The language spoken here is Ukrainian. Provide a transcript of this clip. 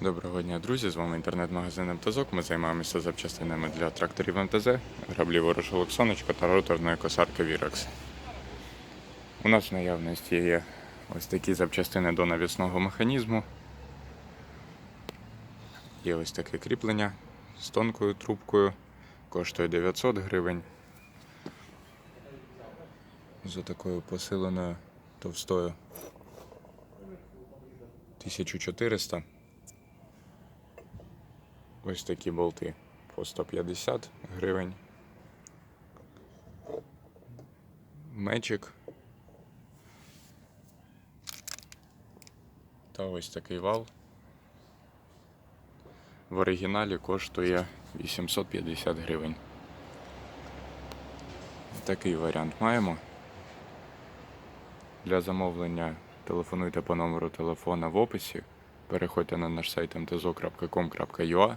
Доброго дня, друзі! З вами інтернет-магазин МТЗОК. Ми займаємося запчастинами для тракторів МТЗ, граблі ворожолок сонечко та роторної косарки Вірекс. У нас в наявності є ось такі запчастини до навісного механізму. Є ось таке кріплення з тонкою трубкою, коштує 900 гривень. За такою посиленою товстою 1400. Ось такі болти по 150 гривень. Мечик. Та ось такий вал. В оригіналі коштує 850 гривень. Такий варіант маємо. Для замовлення телефонуйте по номеру телефона в описі. Переходьте на наш сайт mtzo.com.ua.